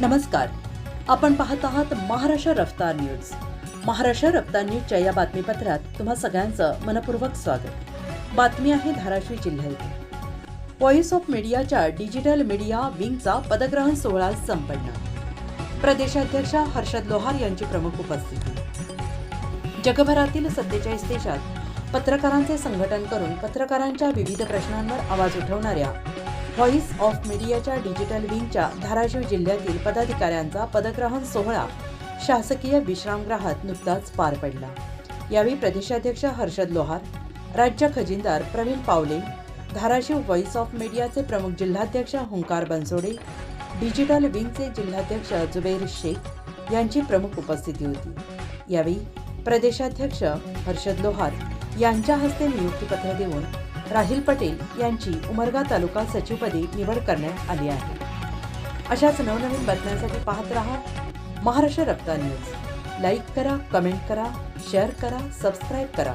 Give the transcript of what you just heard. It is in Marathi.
नमस्कार. आपण पाहत आहात महाराष्ट्र रफ्तार न्यूज. महाराष्ट्र रफ्तार न्यूजच्या या बातमीपत्रात तुम्हा सगळ्यांचं मनपूर्वक स्वागत. बातमी आहे धाराशिव जिल्ह्यात व्हॉइस ऑफ मीडियाच्या डिजिटल मीडिया विंगचा पदग्रहण सोहळा संपन्न. प्रदेशाध्यक्ष हर्षद लोहार यांची प्रमुख उपस्थिती. जगभरातील सत्तेचाळीस देशात पत्रकारांचे संघटन करून पत्रकारांच्या विविध प्रश्नांवर आवाज उठवणाऱ्या व्हॉइस ऑफ मीडियाच्या डिजिटल विंगच्या धाराशिव जिल्ह्यातील पदाधिकाऱ्यांचा पदग्रहण सोहळा शासकीय विश्रामगृहात नुकताच पार पडला. यावेळी प्रदेशाध्यक्ष हर्षद लोहार राज्य खजिनदार प्रवीण पावले धाराशिव व्हॉइस ऑफ मीडियाचे प्रमुख जिल्हाध्यक्ष हुंकार बनसोडे डिजिटल विंगचे जिल्हाध्यक्ष जुबेर शेख यांची प्रमुख उपस्थिती होती. यावेळी प्रदेशाध्यक्ष हर्षद लोहार यांच्या हस्ते नियुक्तीपत्र देऊन राहिल पटेल यांची उमरगा तालुका सचिवपदी निवड करण्यात आली आहे. अशाच नवनवीन बातम्यांसाठी पाहत रहा महाराष्ट्र रक्ता न्यूज. लाईक करा कमेंट करा शेअर करा सबस्क्राईब करा.